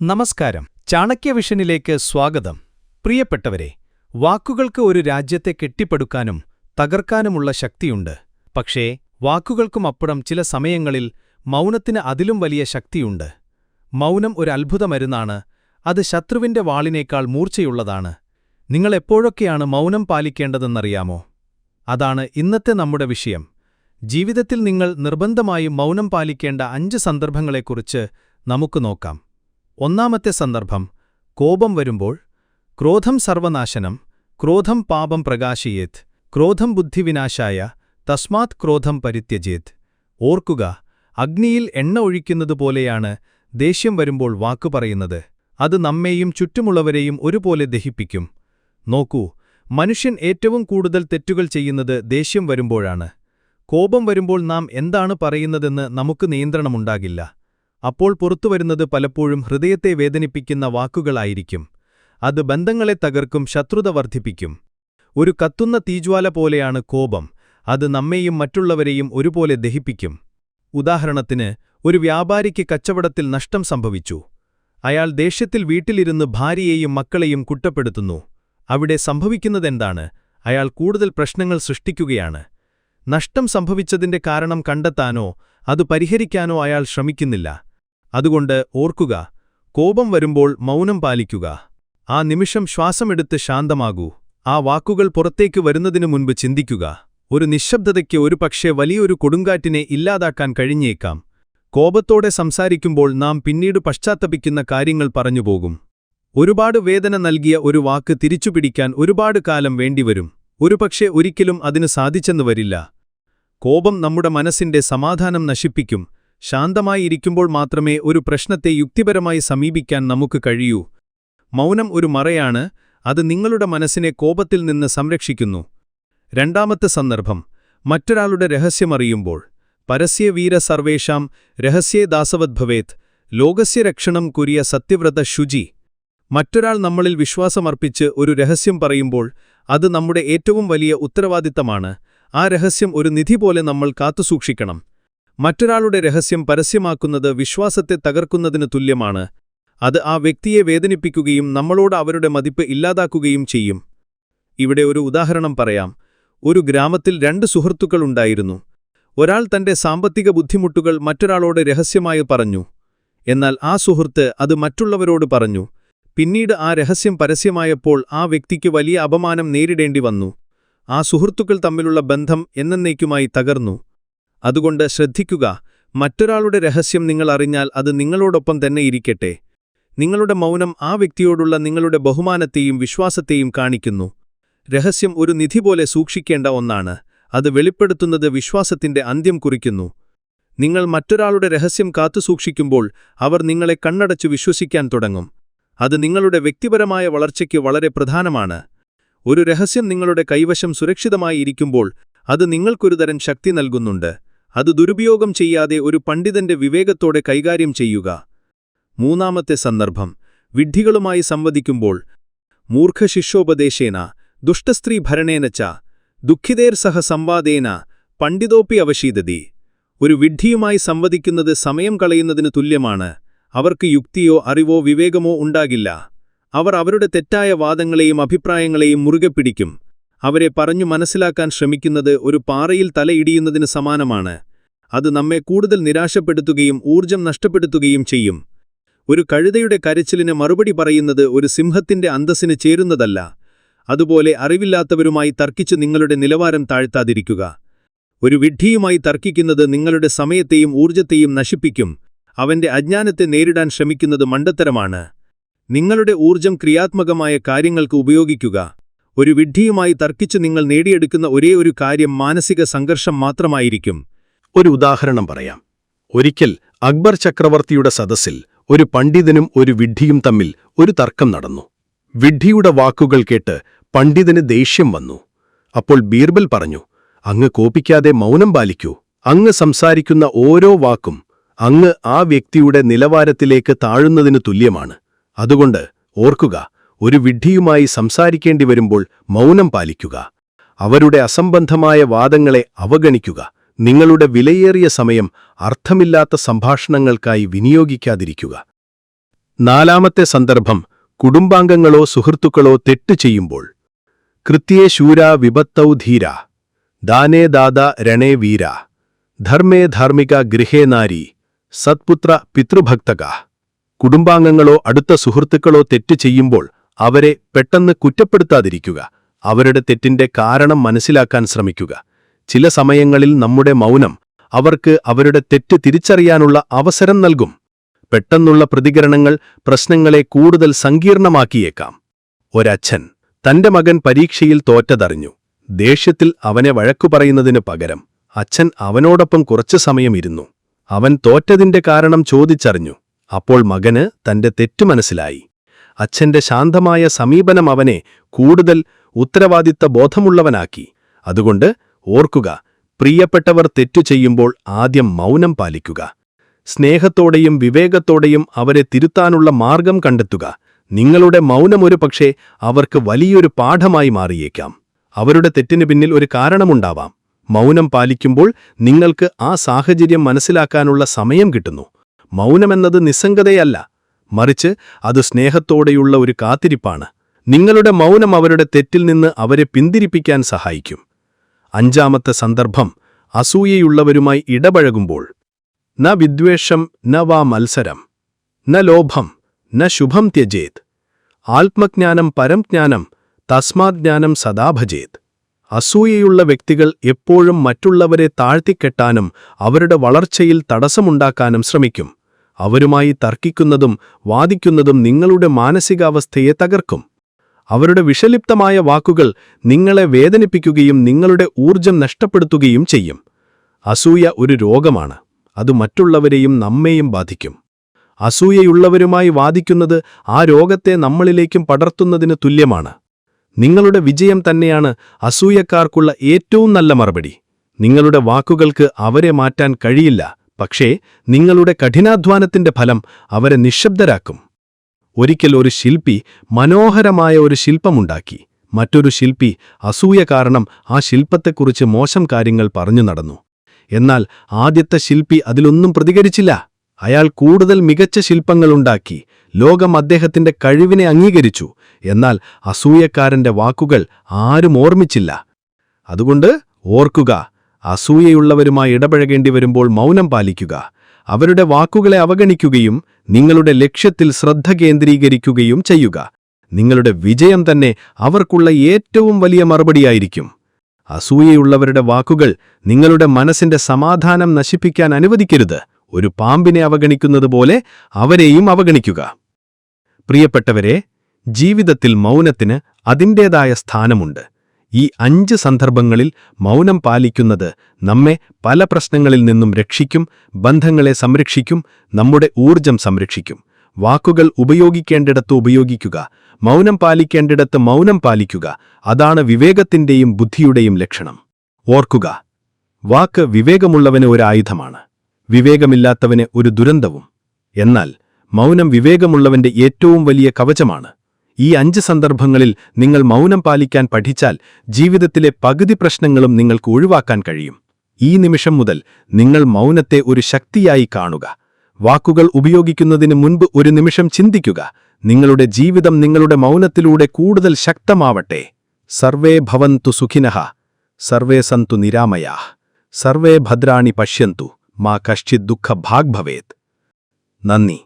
നമസ്കാരം. ചാണക്യവിഷനിലേക്ക് സ്വാഗതം. പ്രിയപ്പെട്ടവരെ വാക്കുകൾക്ക് ഒരു രാജ്യത്തെ കെട്ടിപ്പടുക്കാനും തകർക്കാനുമുള്ള ശക്തിയുണ്ട്. പക്ഷേ വാക്കുകൾക്കുമപ്പുറം ചില സമയങ്ങളിൽ മൗനത്തിന് അതിലും വലിയ ശക്തിയുണ്ട്. മൗനം ഒരു അത്ഭുതമരുന്നാണ് അത് ശത്രുവിന്റെ വാളിനേക്കാൾ മൂർച്ചയുള്ളതാണ്. നിങ്ങൾ എപ്പോഴൊക്കെയാണ് മൗനം പാലിക്കേണ്ടതെന്നറിയാമോ? അതാണ് ഇന്നത്തെ നമ്മുടെ വിഷയം. ജീവിതത്തിൽ നിങ്ങൾ നിർബന്ധമായും മൗനം പാലിക്കേണ്ട അഞ്ച് സന്ദർഭങ്ങളെക്കുറിച്ച് നമുക്ക് നോക്കാം. ഒന്നാമത്തെ സന്ദർഭം കോപം വരുമ്പോൾ ക്രോധം സർവനാശനം ക്രോധം പാപം പ്രകാശിയേത് ക്രോധം ബുദ്ധിവിനാശായ തസ്മാത് ക്രോധം പരിത്യജേത്. ഓർക്കുക അഗ്നിയിൽ എണ്ണ ഒഴിക്കുന്നതുപോലെയാണ് ദേഷ്യം വരുമ്പോൾ വാക്കു പറയുന്നത്. അത് നമ്മെയും ചുറ്റുമുള്ളവരെയും ഒരുപോലെ ദഹിപ്പിക്കും. നോക്കൂ മനുഷ്യൻ ഏറ്റവും കൂടുതൽ തെറ്റുകൾ ചെയ്യുന്നത് ദേഷ്യം വരുമ്പോഴാണ്. കോപം വരുമ്പോൾ നാം എന്താണ് പറയുന്നതെന്ന് നമുക്ക് നിയന്ത്രണമുണ്ടാകില്ല. അപ്പോൾ പുറത്തുവരുന്നത് പലപ്പോഴും ഹൃദയത്തെ വേദനിപ്പിക്കുന്ന വാക്കുകളായിരിക്കും. അത് ബന്ധങ്ങളെ തകർക്കും ശത്രുത വർദ്ധിപ്പിക്കും. ഒരു കത്തുന്ന തീജ്വാല പോലെയാണ് കോപം. അത് നമ്മെയും മറ്റുള്ളവരെയും ഒരുപോലെ ദഹിപ്പിക്കും. ഉദാഹരണത്തിന് ഒരു വ്യാപാരിക്ക് കച്ചവടത്തിൽ നഷ്ടം സംഭവിച്ചു. അയാൾ ദേഷ്യത്തിൽ വീട്ടിലിരുന്ന് ഭാര്യയെയും മക്കളെയും കുറ്റപ്പെടുത്തുന്നു. അവിടെ സംഭവിക്കുന്നതെന്താണ്? അയാൾ കൂടുതൽ പ്രശ്നങ്ങൾ സൃഷ്ടിക്കുകയാണ്. നഷ്ടം സംഭവിച്ചതിന്റെ കാരണം കണ്ടെത്താനോ അത് പരിഹരിക്കാനോ അയാൾ ശ്രമിക്കുന്നില്ല. അതുകൊണ്ട് ഓർക്കുക കോപം വരുമ്പോൾ മൗനം പാലിക്കുക. ആ നിമിഷം ശ്വാസമെടുത്ത് ശാന്തമാകൂ. ആ വാക്കുകൾ പുറത്തേക്ക് വരുന്നതിനു മുൻപ് ചിന്തിക്കുക. ഒരു നിശബ്ദതയ്ക്ക് ഒരുപക്ഷെ വലിയൊരു കൊടുങ്കാറ്റിനെ ഇല്ലാതാക്കാൻ കഴിഞ്ഞേക്കാം. കോപത്തോടെ സംസാരിക്കുമ്പോൾ നാം പിന്നീട് പശ്ചാത്തപിക്കുന്ന കാര്യങ്ങൾ പറഞ്ഞുപോകും. ഒരുപാട് വേദന നൽകിയ ഒരു വാക്ക് തിരിച്ചുപിടിക്കാൻ ഒരുപാട് കാലം വേണ്ടിവരും. ഒരുപക്ഷെ ഒരിക്കലും അതിന് സാധിച്ചെന്നു വരില്ല. കോപം നമ്മുടെ മനസ്സിന്റെ സമാധാനം നശിപ്പിക്കും. ശാന്തമായി ഇരിക്കുമ്പോൾ മാത്രമേ ഒരു പ്രശ്നത്തെ യുക്തിപരമായി സമീപിക്കാൻ നമുക്ക് കഴിയൂ. മൗനം ഒരു മറയാണ് അത് നിങ്ങളുടെ മനസ്സിനെ കോപത്തിൽ നിന്ന് സംരക്ഷിക്കുന്നു. രണ്ടാമത്തെ സന്ദർഭം മറ്റൊരാളുടെ രഹസ്യമറിയുമ്പോൾ പരസ്യവീര സർവേഷാം രഹസ്യേ ദാസവദ്ഭവേത് ലോകസ്യരക്ഷണം കുരിയ സത്യവ്രത ശുചി. മറ്റൊരാൾ നമ്മളിൽ വിശ്വാസമർപ്പിച്ച് ഒരു രഹസ്യം പറയുമ്പോൾ അത് നമ്മുടെ ഏറ്റവും വലിയ ഉത്തരവാദിത്തമാണ് ആ രഹസ്യം ഒരു നിധി പോലെ നമ്മൾ കാത്തുസൂക്ഷിക്കണം. മറ്റൊരാളുടെ രഹസ്യം പരസ്യമാക്കുന്നത് വിശ്വാസത്തെ തകർക്കുന്നതിന് തുല്യമാണ്. അത് ആ വ്യക്തിയെ വേദനിപ്പിക്കുകയും നമ്മളോട് അവരുടെ മതിപ്പ് ഇല്ലാതാക്കുകയും ചെയ്യും. ഇവിടെ ഒരു ഉദാഹരണം പറയാം. ഒരു ഗ്രാമത്തിൽ രണ്ട് സുഹൃത്തുക്കളുണ്ടായിരുന്നു ഒരാൾ തന്റെ സാമ്പത്തിക ബുദ്ധിമുട്ടുകൾ മറ്റൊരാളോട് രഹസ്യമായി പറഞ്ഞു. എന്നാൽ ആ സുഹൃത്ത് അത് മറ്റുള്ളവരോട് പറഞ്ഞു. പിന്നീട് ആ രഹസ്യം പരസ്യമായപ്പോൾ ആ വ്യക്തിക്ക് വലിയ അപമാനം നേരിടേണ്ടി വന്നു. ആ സുഹൃത്തുക്കൾ തമ്മിലുള്ള ബന്ധം എന്നേക്കുമായി തകർന്നു. അതുകൊണ്ട് ശ്രദ്ധിക്കുക മറ്റൊരാളുടെ രഹസ്യം നിങ്ങൾ അറിഞ്ഞാൽ അത് നിങ്ങളോടൊപ്പം തന്നെ ഇരിക്കട്ടെ. നിങ്ങളുടെ മൗനം ആ വ്യക്തിയോടുള്ള നിങ്ങളുടെ ബഹുമാനത്തെയും വിശ്വാസത്തെയും കാണിക്കുന്നു. രഹസ്യം ഒരു നിധി പോലെ സൂക്ഷിക്കേണ്ട ഒന്നാണ് അത് വെളിപ്പെടുത്തുന്നത് വിശ്വാസത്തിന്റെ അന്ത്യം കുറിക്കുന്നു. നിങ്ങൾ മറ്റൊരാളുടെ രഹസ്യം കാത്തുസൂക്ഷിക്കുമ്പോൾ അവർ നിങ്ങളെ കണ്ണടച്ചു വിശ്വസിക്കാൻ തുടങ്ങും. അത് നിങ്ങളുടെ വ്യക്തിപരമായ വളർച്ചയ്ക്ക് വളരെ പ്രധാനമാണ്. ഒരു രഹസ്യം നിങ്ങളുടെ കൈവശം സുരക്ഷിതമായി ഇരിക്കുമ്പോൾ അത് നിങ്ങൾക്കൊരുതരം ശക്തി നൽകുന്നുണ്ട്. അത് ദുരുപയോഗം ചെയ്യാതെ ഒരു പണ്ഡിതന്റെ വിവേകത്തോടെ കൈകാര്യം ചെയ്യുക. മൂന്നാമത്തെ സന്ദർഭം. വിഡ്ഢികളുമായി സംവദിക്കുമ്പോൾ മൂർഖശിഷ്യോപദേശേന ദുഷ്ടസ്ത്രീ ഭരണേനച്ച ദുഃഖിതേർ സഹ സംവാദേന പണ്ഡിതോപ്പി അവശീതതി ഒരു വിഡ്ഢിയുമായി സംവദിക്കുന്നത് സമയം കളയുന്നതിന് തുല്യമാണ് അവർക്ക് യുക്തിയോ അറിവോ വിവേകമോ ഉണ്ടാകില്ല. അവർ അവരുടെ തെറ്റായ വാദങ്ങളെയും അഭിപ്രായങ്ങളെയും മുറുകെ പിടിക്കും അവരെ പറഞ്ഞു മനസ്സിലാക്കാൻ ശ്രമിക്കുന്നത് ഒരു പാറയിൽ തലയിടിയുന്നതിന് സമാനമാണ്. അത് നമ്മെ കൂടുതൽ നിരാശപ്പെടുത്തുകയും ഊർജം നഷ്ടപ്പെടുത്തുകയും ചെയ്യും. ഒരു കഴുതയുടെ കരച്ചിലിന് മറുപടി പറയുന്നത് ഒരു സിംഹത്തിന്റെ അന്തസ്സിന് ചേരുന്നതല്ല. അതുപോലെ അറിവില്ലാത്തവരുമായി തർക്കിച്ച് നിങ്ങളുടെ നിലവാരം താഴ്ത്താതിരിക്കുക. ഒരു വിഡ്ഢിയുമായി തർക്കിക്കുന്നത് നിങ്ങളുടെ സമയത്തെയും ഊർജത്തെയും നശിപ്പിക്കും. അവന്റെ അജ്ഞാനത്തെ നേരിടാൻ ശ്രമിക്കുന്നത് മണ്ടത്തരമാണ്. നിങ്ങളുടെ ഊർജം ക്രിയാത്മകമായ കാര്യങ്ങൾക്ക് ഉപയോഗിക്കുക. ഒരു വിഡ്ഢിയുമായി തർക്കിച്ച് നിങ്ങൾ നേടിയെടുക്കുന്ന ഒരേ ഒരു കാര്യം മാനസിക സംഘർഷം മാത്രമായിരിക്കും. ഒരു ഉദാഹരണം പറയാം. ഒരിക്കൽ അക്ബർ ചക്രവർത്തിയുടെ സദസ്സിൽ ഒരു പണ്ഡിതനും ഒരു വിഡ്ഢിയും തമ്മിൽ ഒരു തർക്കം നടന്നു. വിഡ്ഢിയുടെ വാക്കുകൾ കേട്ട് പണ്ഡിതന് ദേഷ്യം വന്നു. അപ്പോൾ ബീർബൽ പറഞ്ഞു അങ്ങ് കോപിക്കാതെ മൗനം പാലിക്കൂ. അങ്ങ് സംസാരിക്കുന്ന ഓരോ വാക്കും അങ്ങ് ആ വ്യക്തിയുടെ നിലവാരത്തിലേക്ക് താഴുന്നതിനു തുല്യമാണ്. അതുകൊണ്ട് ഓർക്കുക ഒരു വിഡ്ഢിയുമായി സംസാരിക്കേണ്ടി വരുമ്പോൾ മൗനം പാലിക്കുക. അവരുടെ അസംബന്ധമായ വാദങ്ങളെ അവഗണിക്കുക. നിങ്ങളുടെ വിലയേറിയ സമയം അർത്ഥമില്ലാത്ത സംഭാഷണങ്ങൾക്കായി വിനിയോഗിക്കാതിരിക്കുക. നാലാമത്തെ സന്ദർഭം കുടുംബാംഗങ്ങളോ സുഹൃത്തുക്കളോ തെറ്റ് ചെയ്യുമ്പോൾ. കൃത്യേ ശൂര വിപത്തൗ ധീര. ദാനേ ദാദ രണേ വീര. ധർമ്മേ ധാർമ്മിക ഗൃഹേ നാരി. സത്പുത്ര പിതൃഭക്തക. കുടുംബാംഗങ്ങളോ അടുത്ത സുഹൃത്തുക്കളോ തെറ്റ് ചെയ്യുമ്പോൾ അവരെ പെട്ടെന്ന് കുറ്റപ്പെടുത്താതിരിക്കുക. അവരുടെ തെറ്റിന്റെ കാരണം മനസ്സിലാക്കാൻ ശ്രമിക്കുക. ചില സമയങ്ങളിൽ നമ്മുടെ മൗനം അവർക്ക് അവരുടെ തെറ്റ് തിരിച്ചറിയാനുള്ള അവസരം നൽകും. പെട്ടെന്നുള്ള പ്രതികരണങ്ങൾ പ്രശ്നങ്ങളെ കൂടുതൽ സങ്കീർണമാക്കിയേക്കാം. ഒരച്ഛൻ തന്റെ മകൻ പരീക്ഷയിൽ തോറ്റതറിഞ്ഞു. ദേഷ്യത്തിൽ അവനെ വഴക്കു പറയുന്നതിനു പകരം അച്ഛൻ അവനോടൊപ്പം കുറച്ചു സമയം ഇരുന്നു. അവൻ തോറ്റതിന്റെ കാരണം ചോദിച്ചറിഞ്ഞു. അപ്പോൾ മകന് തന്റെ തെറ്റു മനസ്സിലായി. അച്ഛന്റെ ശാന്തമായ സമീപനം അവനെ കൂടുതൽ ഉത്തരവാദിത്ത ബോധമുള്ളവനാക്കി അതുകൊണ്ട് ഓർക്കുക പ്രിയപ്പെട്ടവർ തെറ്റു ചെയ്യുമ്പോൾ ആദ്യം മൗനം പാലിക്കുക. സ്നേഹത്തോടെയും വിവേകത്തോടെയും അവരെ തിരുത്താനുള്ള മാർഗം കണ്ടെത്തുക. നിങ്ങളുടെ മൗനമൊരു പക്ഷേ അവർക്ക് വലിയൊരു പാഠമായി മാറിയേക്കാം. അവരുടെ തെറ്റിനു പിന്നിൽ ഒരു കാരണമുണ്ടാവാം. മൗനം പാലിക്കുമ്പോൾ നിങ്ങൾക്ക് ആ സാഹചര്യം മനസ്സിലാക്കാനുള്ള സമയം കിട്ടുന്നു. മൗനമെന്നത് നിസ്സംഗതയല്ല മറിച്ച് അത് സ്നേഹത്തോടെയുള്ള ഒരു കാത്തിരിപ്പാണ്. നിങ്ങളുടെ മൗനം അവരുടെ തെറ്റിൽ നിന്ന് അവരെ പിന്തിരിപ്പിക്കാൻ സഹായിക്കും. അഞ്ചാമത്തെ സന്ദർഭം അസൂയയുള്ളവരുമായി ഇടപഴകുമ്പോൾ. ന വിദ്വേഷം ന വാ മത്സരം. ന ലോഭം ന ശുഭം ത്യജേത്. ആത്മജ്ഞാനം പരംജ്ഞാനം തസ്മാജ്ഞാനം സദാഭജേത് അസൂയയുള്ള വ്യക്തികൾ എപ്പോഴും മറ്റുള്ളവരെ താഴ്ത്തിക്കെട്ടാനും അവരുടെ വളർച്ചയിൽ തടസ്സമുണ്ടാക്കാനും ശ്രമിക്കും. അവരുമായി തർക്കിക്കുന്നതും വാദിക്കുന്നതും നിങ്ങളുടെ മാനസികാവസ്ഥയെ തകർക്കും. അവരുടെ വിഷലിപ്തമായ വാക്കുകൾ നിങ്ങളെ വേദനിപ്പിക്കുകയും നിങ്ങളുടെ ഊർജം നഷ്ടപ്പെടുത്തുകയും ചെയ്യും. അസൂയ ഒരു രോഗമാണ്. അത് മറ്റുള്ളവരെയും നമ്മെയും ബാധിക്കും. അസൂയയുള്ളവരുമായി വാദിക്കുന്നത് ആ രോഗത്തെ നമ്മളിലേക്കും പടർത്തുന്നതിന് തുല്യമാണ്. നിങ്ങളുടെ വിജയം തന്നെയാണ് അസൂയക്കാർക്കുള്ള ഏറ്റവും നല്ല മറുപടി. നിങ്ങളുടെ വാക്കുകൾക്ക് അവരെ മാറ്റാൻ കഴിയില്ല. പക്ഷേ നിങ്ങളുടെ കഠിനാധ്വാനത്തിന്റെ ഫലം അവരെ നിശബ്ദരാക്കും. ഒരിക്കൽ ഒരു ശില്പി മനോഹരമായ ഒരു ശില്പമുണ്ടാക്കി. മറ്റൊരു ശില്പി അസൂയ കാരണം ആ ശില്പത്തെക്കുറിച്ച് മോശം കാര്യങ്ങൾ പറഞ്ഞു നടന്നു. എന്നാൽ ആദ്യത്തെ ശില്പി അതിലൊന്നും പ്രതികരിച്ചില്ല. അയാൾ കൂടുതൽ മികച്ച ശില്പങ്ങളുണ്ടാക്കി ലോകം അദ്ദേഹത്തിന്റെ കഴിവിനെ അംഗീകരിച്ചു. എന്നാൽ അസൂയക്കാരന്റെ വാക്കുകൾ ആരും ഓർമ്മിച്ചില്ല. അതുകൊണ്ട് ഓർക്കുക അസൂയയുള്ളവരുമായി ഇടപഴകേണ്ടി വരുമ്പോൾ മൗനം പാലിക്കുക. അവരുടെ വാക്കുകളെ അവഗണിക്കുകയും നിങ്ങളുടെ ലക്ഷ്യത്തിൽ ശ്രദ്ധ കേന്ദ്രീകരിക്കുകയും ചെയ്യുക. നിങ്ങളുടെ വിജയം തന്നെ അവർക്കുള്ള ഏറ്റവും വലിയ മറുപടിയായിരിക്കും. അസൂയയുള്ളവരുടെ വാക്കുകൾ നിങ്ങളുടെ മനസ്സിന്റെ സമാധാനം നശിപ്പിക്കാൻ അനുവദിക്കരുത്. ഒരു പാമ്പിനെ അവഗണിക്കുന്നതുപോലെ അവരെയും അവഗണിക്കുക. പ്രിയപ്പെട്ടവരെ ജീവിതത്തിൽ മൗനത്തിന് അതിന്റേതായ സ്ഥാനമുണ്ട്. ഈ അഞ്ച് സന്ദർഭങ്ങളിൽ മൗനം പാലിക്കുന്നത് നമ്മെ പല പ്രശ്നങ്ങളിൽ നിന്നും രക്ഷിക്കും ബന്ധങ്ങളെ സംരക്ഷിക്കും നമ്മുടെ ഊർജം സംരക്ഷിക്കും. വാക്കുകൾ ഉപയോഗിക്കേണ്ടിടത്ത് ഉപയോഗിക്കുക മൗനം പാലിക്കേണ്ടിടത്ത് മൗനം പാലിക്കുക അതാണ് വിവേകത്തിന്റെയും ബുദ്ധിയുടെയും ലക്ഷണം. ഓർക്കുക വാക്ക് വിവേകമുള്ളവന് ഒരു ആയുധമാണ് വിവേകമില്ലാത്തവന് ഒരു ദുരന്തവും. എന്നാൽ മൗനം വിവേകമുള്ളവന്റെ ഏറ്റവും വലിയ കവചമാണ് ഈ അഞ്ച് സന്ദർഭങ്ങളിൽ നിങ്ങൾ മൗനം പാലിക്കാൻ പഠിച്ചാൽ ജീവിതത്തിലെ പകുതി പ്രശ്നങ്ങളും നിങ്ങൾക്ക് ഒഴിവാക്കാൻ കഴിയും. ഈ നിമിഷം മുതൽ നിങ്ങൾ മൗനത്തെ ഒരു ശക്തിയായി കാണുക. വാക്കുകൾ ഉപയോഗിക്കുന്നതിന് മുൻപ് ഒരു നിമിഷം ചിന്തിക്കുക. നിങ്ങളുടെ ജീവിതം നിങ്ങളുടെ മൗനത്തിലൂടെ കൂടുതൽ ശക്തമാവട്ടെ. സർവേ ഭവന്തു സുഖിനഹ സർവേ സന്തു നിരാമയാ. സർവേ ഭദ്രാണി പശ്യന്തു. മാ കശ്ചിത് ദുഃഖ ഭാഗ് ഭവേത് നന്ദി.